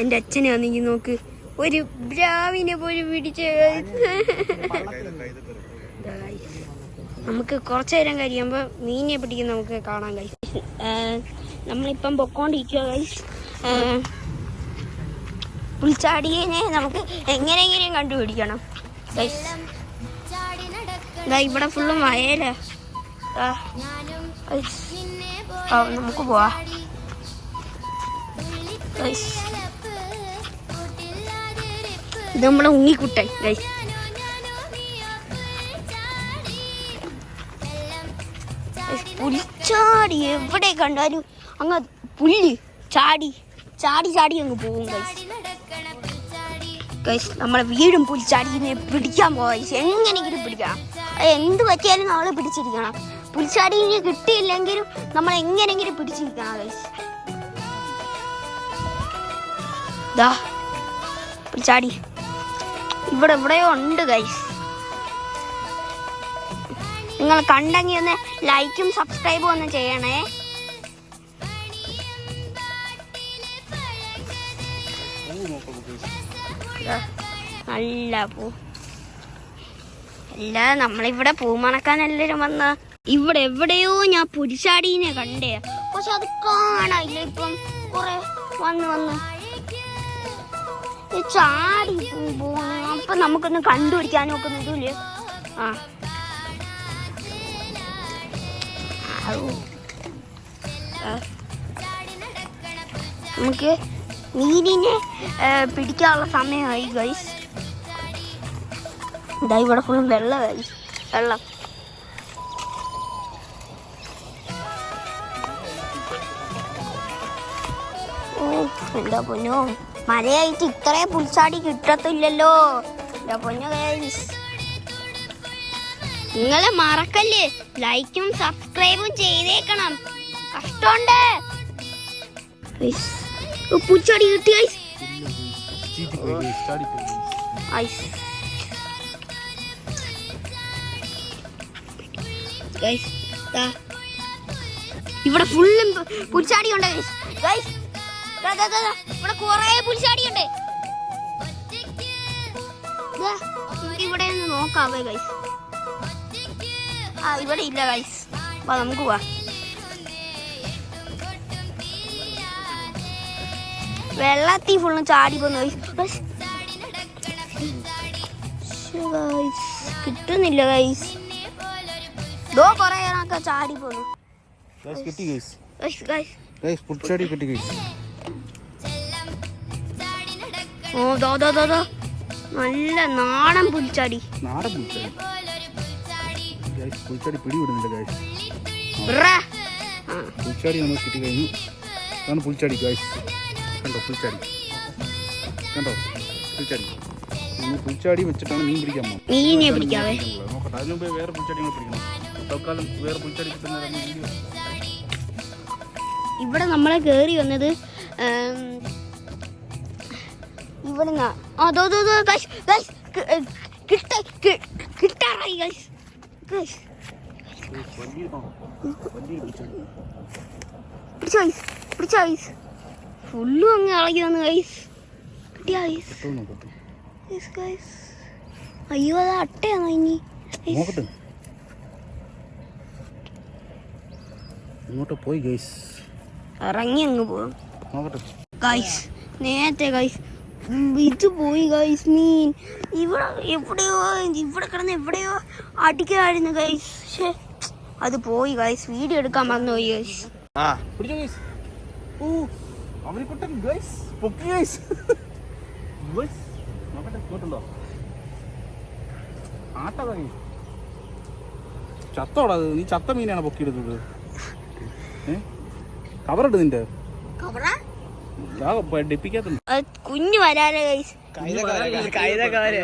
എന്റെ അച്ഛനെ വന്നെങ്കിൽ നോക്ക് ഒരു ബ്രാവിനെ പോലും പിടിച്ച നമുക്ക് കുറച്ചു നേരം കഴിയുമ്പോൾ മീനെ പിടിക്കുന്ന നമുക്ക് കാണാൻ കഴിയും. നമ്മളിപ്പം പൊക്കോണ്ടിരിക്കുക പുൽച്ചാടിയെ നമുക്ക് എങ്ങനെയെങ്കിലും കണ്ടുപിടിക്കണം. ഇവിടെ ഫുള്ളും വയലാ. നമുക്ക് പോവാ. ഇത് നമ്മളെ ഉണ്ണിക്കുട്ടൻ ഗൈസ് പുലിച്ചാടി എവിടെ കണ്ടാലും അങ്ങ് പുല്ല് ചാടി ചാടി ചാടി അങ്ങ് പോകും ഗൈസ് ഗൈസ് നമ്മളെ വീടും പുലിച്ചാടി പിടിക്കാൻ പോവാ എങ്ങനെയെങ്കിലും പിടിക്കണം എന്ത് പറ്റിയാലും നമ്മൾ പിടിച്ചിരിക്കണം പുലിച്ചാടിനെ കിട്ടിയില്ലെങ്കിലും നമ്മൾ എങ്ങനെയെങ്കിലും പിടിച്ചിരിക്കണം പുലിച്ചാടി ഇവിടെ എവിടെയോ ഉണ്ട് ഗൈസ് നിങ്ങൾ കണ്ടെങ്കിൽ ഒന്ന് ലൈക്കും സബ്സ്ക്രൈബും ഒന്ന് ചെയ്യണേ. നല്ല പൂ. അല്ല നമ്മളിവിടെ പൂ മണക്കാൻ എല്ലാവരും വന്ന ഇവിടെ എവിടെയോ ഞാൻ പുരിശാടീനെ കണ്ടേ. പക്ഷെ അത് കാണാനില്ല. ഇപ്പം കുറെ വന്ന് വന്ന്. ചാടി അപ്പൊ നമുക്കൊന്ന് കണ്ടുപിടിക്കാനും ഒക്കെ ആ. നമുക്ക് മീനിനെ പിടിക്കാനുള്ള സമയമായി ഗൈസ് ഇതാ ഇവിടെ ഫുള്ളും വെള്ളമായി. വെള്ളം. എന്താ പൊന്നു? മഴയായിട്ട് ഇത്രയും പുൽച്ചാടി കിട്ടത്തില്ലല്ലോ. എന്താ പൊന്നു ഗൈസ്? നിങ്ങളെ മറക്കല്ലേ? ലൈക്കും സബ്സ്ക്രൈബും ചെയ്തേക്കണം. കഷ്ടമുണ്ട്. പുൽച്ചാടി കിട്ടി ഐസ്. ഇവിടെ ഫുള്ളും പുൽച്ചാടി ഉണ്ട് ഗൈസ്. ഇവിടെ കുറേ ഇവിടെ നോക്കാവേ ഗൈസ് ആ ഇവിടെ ഇല്ല ഗൈസ് വാ നമുക്ക് പോവാ. വെള്ളത്തിൽ ഫുള്ളും ചാടി പോന്നു കിട്ടുന്നില്ല ഗൈസ് ദോ കൊറേ ചാടി പോന്നു. കിട്ടി ഗൈസ് ഗൈസ് ഗൈസ് പുൽച്ചാടി കിട്ടി ഗൈസ് ഓ ദോ ദോ ദോ ദോ. നല്ല നാടൻ പുൽച്ചാടി. നാടൻ പുൽച്ചാടി? പുൽച്ചാടി പിടി വിടുന്നില്ല ഗൈസ് ബ്രാ. ആ, പുൽച്ചാടി നമുക്ക് കിട്ടി കഴിഞ്ഞു അതാണ് പുൽച്ചാടി ഗൈസ് കണ്ടോ പുൽച്ചാടി? കണ്ടോ? പുൽച്ചാടി. നമ്മൾ പുൽച്ചാടി വെച്ചിട്ടാണ് മീൻ പിടിക്കാൻ പോകുന്നത്. മീനെ പിടിക്കാവേ. നോക്കട്ടെ അതിനു മുമ്പ് വേറെ പുൽച്ചാടി നമ്മൾ പിടിക്കണം. തൽക്കാലം വേറെ പുൽച്ചാടി കിട്ടുന്ന ഇവിടെ നമ്മളെ കേറി വന്നത് ഇവിടുന്ന. ആ ദോ ദോ ദോ ഗൈസ് ഗൈസ് കിട്ട കി- കിട്ടാറായി ഗൈസ് ഗൈസ് വലിയ ആ, വലിയ പുൽച്ചാടി പിടിച്ച ഗൈസ് പിടിച്ച ഗൈസ് ഫുള്ളും അങ്ങ് ഇളകി വന്നു ഗൈസ് കിട്ടിയ ഗൈസ് അയ്യോ അത് അട്ടയാണോ ഇനി? നോക്കട്ടെ. ഇങ്ങോട്ട് പോയി ഗൈസ് ഇറങ്ങി അങ്ങ് പോകും ഗൈസ് നേരത്തെ ഗൈസ് ഇത് പോയി ഗൈസ് മീൻ. ഇവിടെ എവിടെയോ ഇവിടെ കിടന്ന് എവിടെയോ അടിക്കായിരുന്നു ഗൈസ് പക്ഷേ അത് പോയി ഗൈസ് വീഡിയോ എടുക്കാൻ മറന്നുപോയി ഗൈസ് ചത്തോടാ നീ ചത്ത മീനാണ് പൊക്കിയെടുത്തത് കവറിട്ട് നിന്റെ. ആ? ഡെപ്പിക്കാത്തുണ്ട് കുഞ്ഞു വരാനേ കൈതക്കാരെ.